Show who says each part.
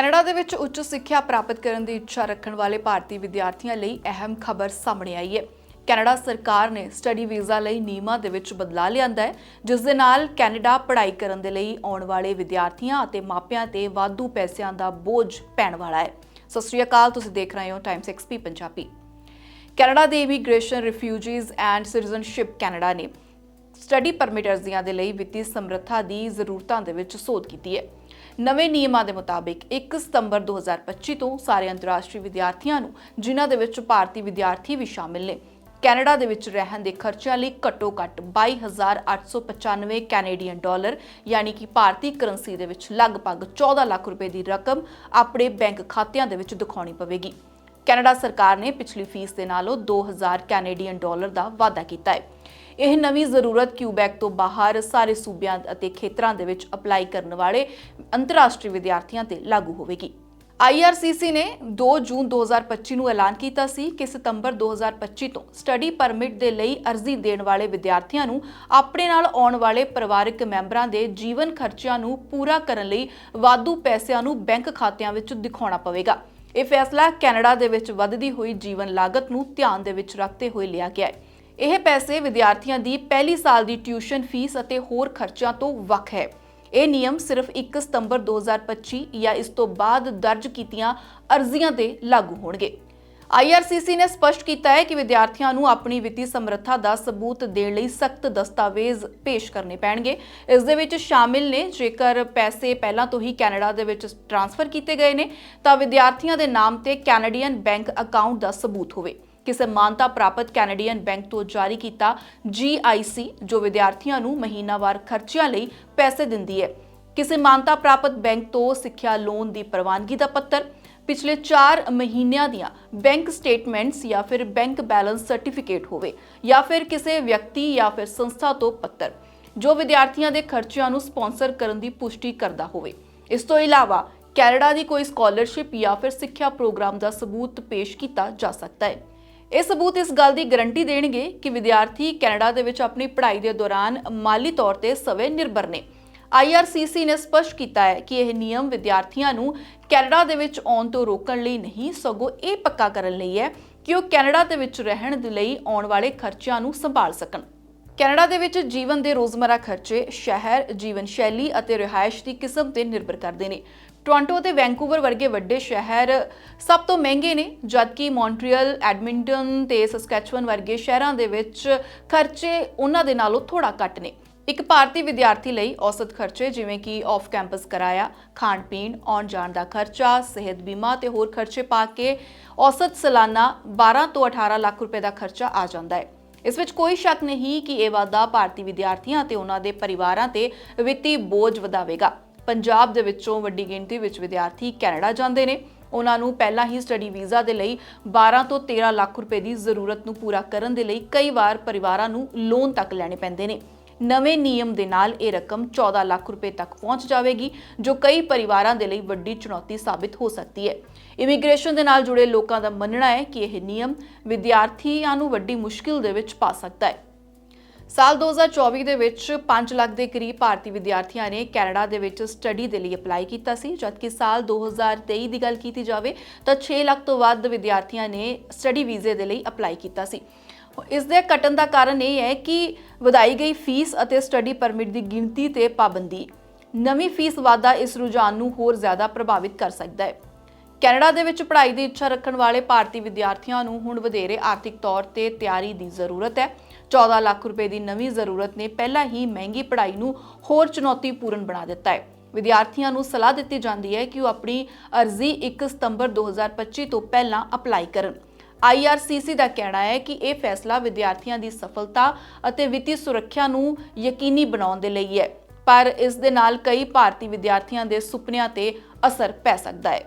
Speaker 1: Canada ਦੇ ਵਿੱਚ ਉੱਚ ਸਿੱਖਿਆ ਪ੍ਰਾਪਤ ਕਰਨ ਦੀ ਇੱਛਾ ਰੱਖਣ ਵਾਲੇ ਭਾਰਤੀ ਵਿਦਿਆਰਥੀਆਂ ਲਈ ਅਹਿਮ ਖਬਰ ਸਾਹਮਣੇ ਆਈ ਹੈ। ਕੈਨੇਡਾ ਸਰਕਾਰ ਨੇ ਸਟੱਡੀ ਵੀਜ਼ਾ ਲਈ ਨਿਯਮਾਂ ਦੇ ਵਿੱਚ ਬਦਲਾਅ ਲਿਆਂਦਾ ਹੈ, ਜਿਸ ਦੇ ਨਾਲ ਕੈਨੇਡਾ ਪੜ੍ਹਾਈ ਕਰਨ ਦੇ ਲਈ ਆਉਣ ਵਾਲੇ ਵਿਦਿਆਰਥੀਆਂ ਅਤੇ ਮਾਪਿਆਂ ਤੇ ਵਾਧੂ ਪੈਸਿਆਂ ਦਾ ਬੋਝ ਪੈਣ ਵਾਲਾ ਹੈ। ਸਤਿ ਸ਼੍ਰੀ ਅਕਾਲ, ਤੁਸੀਂ ਦੇਖ ਰਹੇ ਹੋ ਟਾਈਮਸ ਐਕਸਪੀ ਪੰਜਾਬੀ। ਕੈਨੇਡਾ ਦੇ immigration, refugees and citizenship Canada ਨੇ ਸਟੱਡੀ ਪਰਮਿਟ ਅਰਜ਼ੀਆਂ ਦੇ ਲਈ ਵਿੱਤੀ ਸਮਰੱਥਾ ਦੀ ਜ਼ਰੂਰਤਾਂ ਦੇ ਵਿੱਚ ਸੋਧ ਕੀਤੀ ਹੈ। ਨਵੇਂ ਨਿਯਮਾਂ ਦੇ ਮੁਤਾਬਿਕ 1 ਸਤੰਬਰ 2025 ਤੋਂ ਸਾਰੇ ਅੰਤਰਰਾਸ਼ਟਰੀ ਵਿਦਿਆਰਥੀਆਂ ਨੂੰ, ਜਿਨ੍ਹਾਂ ਦੇ ਵਿੱਚ ਭਾਰਤੀ ਵਿਦਿਆਰਥੀ ਵੀ ਸ਼ਾਮਿਲ ਨੇ। ਕੈਨੇਡਾ ਦੇ ਵਿੱਚ ਰਹਿਣ ਦੇ ਖਰਚਿਆਂ ਲਈ ਘੱਟੋ-ਘੱਟ 22895 ਕੈਨੇਡੀਅਨ ਡਾਲਰ, ਯਾਨੀ ਕਿ ਭਾਰਤੀ ਕਰੰਸੀ ਦੇ ਵਿੱਚ ਲਗਭਗ 14 ਲੱਖ ਰੁਪਏ ਦੀ ਰਕਮ ਆਪਣੇ ਬੈਂਕ ਖਾਤਿਆਂ ਦੇ ਵਿੱਚ ਦਿਖਾਉਣੀ ਪਵੇਗੀ। ਕੈਨੇਡਾ ਸਰਕਾਰ ਨੇ ਪਿਛਲੀ ਫੀਸ ਦੇ ਨਾਲੋਂ 2000 ਕੈਨੇਡੀਅਨ ਡਾਲਰ ਦਾ ਵਾਅਦਾ ਕੀਤਾ ਹੈ। ਇਹ ਨਵੀਂ ਜ਼ਰੂਰਤ ਕਿਊਬੈਕ ਤੋਂ ਬਾਹਰ ਸਾਰੇ ਸੂਬਿਆਂ ਅਤੇ ਖੇਤਰਾਂ ਦੇ ਵਿੱਚ ਅਪਲਾਈ ਕਰਨ ਵਾਲੇ ਅੰਤਰਰਾਸ਼ਟਰੀ ਵਿਦਿਆਰਥੀਆਂ ਤੇ ਲਾਗੂ ਹੋਵੇਗੀ। IRCC ਨੇ 2 ਜੂਨ 2025 ਨੂੰ ਐਲਾਨ ਕੀਤਾ ਸੀ ਕਿ ਸਤੰਬਰ 2025 ਤੋਂ ਸਟੱਡੀ ਪਰਮਿਟ ਦੇ ਲਈ ਅਰਜ਼ੀ ਦੇਣ ਵਾਲੇ ਵਿਦਿਆਰਥੀਆਂ ਨੂੰ ਆਪਣੇ ਨਾਲ ਆਉਣ ਵਾਲੇ ਪਰਿਵਾਰਕ ਮੈਂਬਰਾਂ ਦੇ ਜੀਵਨ ਖਰਚਿਆਂ ਨੂੰ ਪੂਰਾ ਕਰਨ ਲਈ ਵਾਧੂ ਪੈਸਿਆਂ ਨੂੰ ਬੈਂਕ ਖਾਤਿਆਂ ਵਿੱਚ ਦਿਖਾਉਣਾ ਪਵੇਗਾ। ਇਹ ਫੈਸਲਾ ਕੈਨੇਡਾ ਦੇ ਵਿੱਚ ਵੱਧਦੀ ਹੋਈ ਜੀਵਨ ਲਾਗਤ ਨੂੰ ਧਿਆਨ ਦੇ ਵਿੱਚ ਰੱਖਦੇ ਹੋਏ ਲਿਆ ਗਿਆ ਹੈ। ਇਹ ਪੈਸੇ ਵਿਦਿਆਰਥੀਆਂ ਦੀ ਪਹਿਲੀ ਸਾਲ ਦੀ ਟਿਊਸ਼ਨ ਫੀਸ ਅਤੇ ਹੋਰ ਖਰਚਿਆਂ ਤੋਂ ਵੱਖ ਹੈ। ਇਹ ਨਿਯਮ ਸਿਰਫ 1 ਸਤੰਬਰ 2025 ਜਾਂ ਇਸ ਤੋਂ ਬਾਅਦ ਦਰਜ ਕੀਤੀਆਂ ਅਰਜ਼ੀਆਂ ਤੇ ਲਾਗੂ ਹੋਣਗੇ। IRCC ਨੇ ਸਪਸ਼ਟ ਕੀਤਾ ਹੈ ਕਿ ਵਿਦਿਆਰਥੀਆਂ ਨੂੰ ਆਪਣੀ ਵਿੱਤੀ ਸਮਰੱਥਾ ਦਾ ਸਬੂਤ ਦੇਣ ਲਈ ਸਖਤ ਦਸਤਾਵੇਜ਼ ਪੇਸ਼ ਕਰਨੇ ਪੈਣਗੇ। ਇਸ ਦੇ ਵਿੱਚ ਸ਼ਾਮਿਲ ਨੇ, ਜੇਕਰ ਪੈਸੇ ਪਹਿਲਾਂ ਤੋਂ ਹੀ ਕੈਨੇਡਾ ਦੇ ਵਿੱਚ ਟ੍ਰਾਂਸਫਰ ਕੀਤੇ ਗਏ ਨੇ, ਤਾਂ ਵਿਦਿਆਰਥੀਆਂ ਦੇ ਨਾਮ ਤੇ ਕੈਨੇਡੀਅਨ ਬੈਂਕ ਅਕਾਊਂਟ ਦਾ ਸਬੂਤ ਹੋਵੇ। ਕਿਸੇ ਮਾਨਤਾ ਪ੍ਰਾਪਤ ਕੈਨੇਡੀਅਨ ਬੈਂਕ ਤੋਂ ਜਾਰੀ ਕੀਤਾ GIC ਜੋ ਵਿਦਿਆਰਥੀਆਂ ਨੂੰ ਮਹੀਨਾਵਾਰ ਖਰਚਿਆਂ ਲਈ ਪੈਸੇ ਦਿੰਦੀ ਹੈ। ਕਿਸੇ ਮਾਨਤਾ ਪ੍ਰਾਪਤ ਬੈਂਕ ਤੋਂ ਸਿੱਖਿਆ ਲੋਨ ਦੀ ਪ੍ਰਵਾਨਗੀ ਦਾ ਪੱਤਰ, ਪਿਛਲੇ 4 ਮਹੀਨਿਆਂ ਦੀਆਂ ਬੈਂਕ ਸਟੇਟਮੈਂਟਸ ਜਾਂ ਫਿਰ ਬੈਂਕ ਬੈਲੈਂਸ ਸਰਟੀਫਿਕੇਟ ਹੋਵੇ ਜਾਂ ਫਿਰ ਕਿਸੇ ਵਿਅਕਤੀ ਜਾਂ ਫਿਰ ਸੰਸਥਾ ਤੋਂ ਪੱਤਰ, ਜੋ ਵਿਦਿਆਰਥੀਆਂ ਦੇ ਖਰਚਿਆਂ ਨੂੰ ਸਪਾਂਸਰ ਕਰਨ ਦੀ ਪੁਸ਼ਟੀ ਕਰਦਾ ਹੋਵੇ। ਇਸ ਤੋਂ ਇਲਾਵਾ ਕੈਨੇਡਾ ਦੀ ਕੋਈ ਸਕਾਲਰਸ਼ਿਪ ਜਾਂ ਫਿਰ ਸਿੱਖਿਆ ਪ੍ਰੋਗਰਾਮ ਦਾ ਸਬੂਤ ਪੇਸ਼ ਕੀਤਾ ਜਾ ਸਕਦਾ ਹੈ। ਇਹ ਸਬੂਤ ਇਸ ਗੱਲ ਦੀ ਗਾਰੰਟੀ ਦੇਣਗੇ ਕਿ ਵਿਦਿਆਰਥੀ ਕੈਨੇਡਾ ਦੇ ਵਿੱਚ ਆਪਣੀ ਪੜ੍ਹਾਈ ਦੇ ਦੌਰਾਨ ਮਾਲੀ ਤੌਰ ਤੇ ਸਵੈ ਨਿਰਭਰ ਨੇ। IRCC ਨੇ ਸਪਸ਼ਟ ਕੀਤਾ ਹੈ ਕਿ ਇਹ ਨਿਯਮ ਵਿਦਿਆਰਥੀਆਂ ਨੂੰ ਕੈਨੇਡਾ ਦੇ ਵਿੱਚ ਆਉਣ ਤੋਂ ਰੋਕਣ ਲਈ ਨਹੀਂ, ਸਗੋਂ ਇਹ ਪੱਕਾ ਕਰਨ ਲਈ ਹੈ ਕਿ ਉਹ ਕੈਨੇਡਾ ਦੇ ਵਿੱਚ ਰਹਿਣ ਦੇ ਲਈ ਆਉਣ ਵਾਲੇ ਖਰਚਿਆਂ ਨੂੰ ਸੰਭਾਲ ਸਕਣ। ਕੈਨੇਡਾ ਦੇ ਵਿੱਚ ਜੀਵਨ ਦੇ ਰੋਜ਼ਮਰਾ ਖਰਚੇ ਸ਼ਹਿਰ, ਜੀਵਨ ਸ਼ੈਲੀ ਅਤੇ ਰਿਹਾਇਸ਼ ਦੀ ਕਿਸਮ ਤੇ ਨਿਰਭਰ ਕਰਦੇ ਨੇ। ਟੋਰਾਂਟੋ ਅਤੇ ਵੈਂਕੂਵਰ ਵਰਗੇ ਵੱਡੇ ਸ਼ਹਿਰ ਸਭ ਤੋਂ ਮਹਿੰਗੇ ਨੇ, ਜਦਕਿ ਮੌਂਟਰੀਅਲ ਐਡਮਿੰਟਨ ਤੇ ਸਸਕੈਚੁਅਨ ਵਰਗੇ ਸ਼ਹਿਰਾਂ ਦੇ ਵਿੱਚ ਖਰਚੇ ਉਹਨਾਂ ਦੇ ਨਾਲੋਂ ਥੋੜਾ ਘੱਟ ਨੇ। ਇੱਕ ਭਾਰਤੀ ਵਿਦਿਆਰਥੀ ਲਈ ਔਸਤ ਖਰਚੇ ਜਿਵੇਂ ਕਿ ਆਫ ਕੈਂਪਸ ਕਿਰਾਇਆ, ਖਾਣ ਪੀਣ, ਆਉਣ ਜਾਣ ਦਾ ਖਰਚਾ, ਸਿਹਤ ਬੀਮਾ ਤੇ ਹੋਰ ਖਰਚੇ ਪਾ ਕੇ ਔਸਤ ਸਾਲਾਨਾ 12 ਤੋਂ 18 ਲੱਖ ਰੁਪਏ ਦਾ ਖਰਚਾ ਆ ਜਾਂਦਾ ਹੈ। ਇਸ ਵਿੱਚ ਕੋਈ ਸ਼ੱਕ ਨਹੀਂ ਕਿ ਇਹ ਵਾਧਾ ਭਾਰਤੀ ਵਿਦਿਆਰਥੀਆਂ ਤੇ ਉਹਨਾਂ ਦੇ ਪਰਿਵਾਰਾਂ ਤੇ ਵਿੱਤੀ ਬੋਝ ਵਧਾਵੇਗਾ। ਪੰਜਾਬ ਦੇ ਵਿੱਚੋਂ ਵੱਡੀ ਗਿਣਤੀ ਵਿੱਚ ਵਿਦਿਆਰਥੀ ਕੈਨੇਡਾ ਜਾਂਦੇ ਨੇ। ਉਹਨਾਂ ਨੂੰ ਪਹਿਲਾਂ ਹੀ ਸਟੱਡੀ ਵੀਜ਼ਾ ਦੇ ਲਈ 12 ਤੋਂ 13 ਲੱਖ ਰੁਪਏ ਦੀ ਜ਼ਰੂਰਤ ਨੂੰ ਪੂਰਾ ਕਰਨ ਦੇ ਲਈ ਕਈ ਵਾਰ ਪਰਿਵਾਰਾਂ ਨੂੰ ਲੋਨ ਤੱਕ ਲੈਣੇ ਪੈਂਦੇ ਨੇ। ਨਵੇਂ ਨਿਯਮ ਦੇ ਨਾਲ ਇਹ ਰਕਮ 14 ਲੱਖ ਰੁਪਏ ਤੱਕ ਪਹੁੰਚ ਜਾਵੇਗੀ, ਜੋ ਕਈ ਪਰਿਵਾਰਾਂ ਦੇ ਲਈ ਵੱਡੀ ਚੁਣੌਤੀ ਸਾਬਿਤ ਹੋ ਸਕਦੀ ਹੈ। ਇਮੀਗ੍ਰੇਸ਼ਨ ਦੇ ਨਾਲ ਜੁੜੇ ਲੋਕਾਂ ਦਾ ਮੰਨਣਾ ਹੈ ਕਿ ਇਹ ਨਿਯਮ ਵਿਦਿਆਰਥੀਆਂ ਨੂੰ ਵੱਡੀ ਮੁਸ਼ਕਿਲ ਦੇ ਵਿੱਚ ਪਾ ਸਕਦਾ ਹੈ। ਸਾਲ 2024 ਦੇ ਵਿੱਚ 5 ਲੱਖ ਦੇ ਕਰੀਬ ਭਾਰਤੀ ਵਿਦਿਆਰਥੀਆਂ ਨੇ ਕੈਨੇਡਾ ਦੇ ਵਿੱਚ ਸਟੱਡੀ ਦੇ ਲਈ ਅਪਲਾਈ ਕੀਤਾ ਸੀ। ਜਦਕਿ ਸਾਲ 2023 ਦੀ ਗੱਲ ਕੀਤੀ ਜਾਵੇ ਤਾਂ 6 ਲੱਖ ਤੋਂ ਵੱਧ ਵਿਦਿਆਰਥੀਆਂ ਨੇ ਸਟੱਡੀ ਵੀਜ਼ੇ ਦੇ ਲਈ ਅਪਲਾਈ ਕੀਤਾ ਸੀ। ਇਸ ਦੇ ਘਟਣ ਦਾ ਕਾਰਨ ਇਹ ਹੈ ਕਿ ਵਧਾਈ ਗਈ ਫੀਸ ਅਤੇ ਸਟੱਡੀ ਪਰਮਿਟ ਦੀ ਗਿਣਤੀ ਤੇ ਪਾਬੰਦੀ। ਨਵੀਂ ਫੀਸ ਵਾਧਾ ਇਸ ਰੁਝਾਨ ਨੂੰ ਹੋਰ ਜ਼ਿਆਦਾ ਪ੍ਰਭਾਵਿਤ ਕਰ ਸਕਦਾ ਹੈ। ਕੈਨੇਡਾ ਦੇ ਵਿੱਚ ਪੜ੍ਹਾਈ ਦੀ ਇੱਛਾ ਰੱਖਣ ਵਾਲੇ ਭਾਰਤੀ ਵਿਦਿਆਰਥੀਆਂ ਨੂੰ ਹੁਣ ਵਧੇਰੇ ਆਰਥਿਕ ਤੌਰ ਤੇ ਤਿਆਰੀ ਦੀ ਜ਼ਰੂਰਤ ਹੈ। 14 ਲੱਖ ਰੁਪਏ ਦੀ ਨਵੀਂ ਜ਼ਰੂਰਤ ਨੇ ਪਹਿਲਾਂ ਹੀ ਮਹਿੰਗੀ ਪੜ੍ਹਾਈ ਨੂੰ ਹੋਰ ਚੁਣੌਤੀਪੂਰਨ ਬਣਾ ਦਿੱਤਾ ਹੈ। ਵਿਦਿਆਰਥੀਆਂ ਨੂੰ ਸਲਾਹ ਦਿੱਤੀ ਜਾਂਦੀ ਹੈ ਕਿ ਉਹ ਆਪਣੀ ਅਰਜ਼ੀ 1 ਸਤੰਬਰ 2025 ਤੋਂ ਪਹਿਲਾਂ ਅਪਲਾਈ ਕਰਨ। IRCC ਦਾ ਕਹਿਣਾ ਹੈ ਕਿ ਇਹ ਫੈਸਲਾ ਵਿਦਿਆਰਥੀਆਂ ਦੀ ਸਫਲਤਾ ਅਤੇ ਵਿੱਤੀ ਸੁਰੱਖਿਆ ਨੂੰ ਯਕੀਨੀ ਬਣਾਉਣ ਦੇ ਲਈ ਹੈ। ਪਰ ਇਸ ਦੇ ਨਾਲ ਕਈ ਭਾਰਤੀ ਵਿਦਿਆਰਥੀਆਂ ਦੇ ਸੁਪਨਿਆਂ ਤੇ ਅਸਰ ਪੈ ਸਕਦਾ ਹੈ।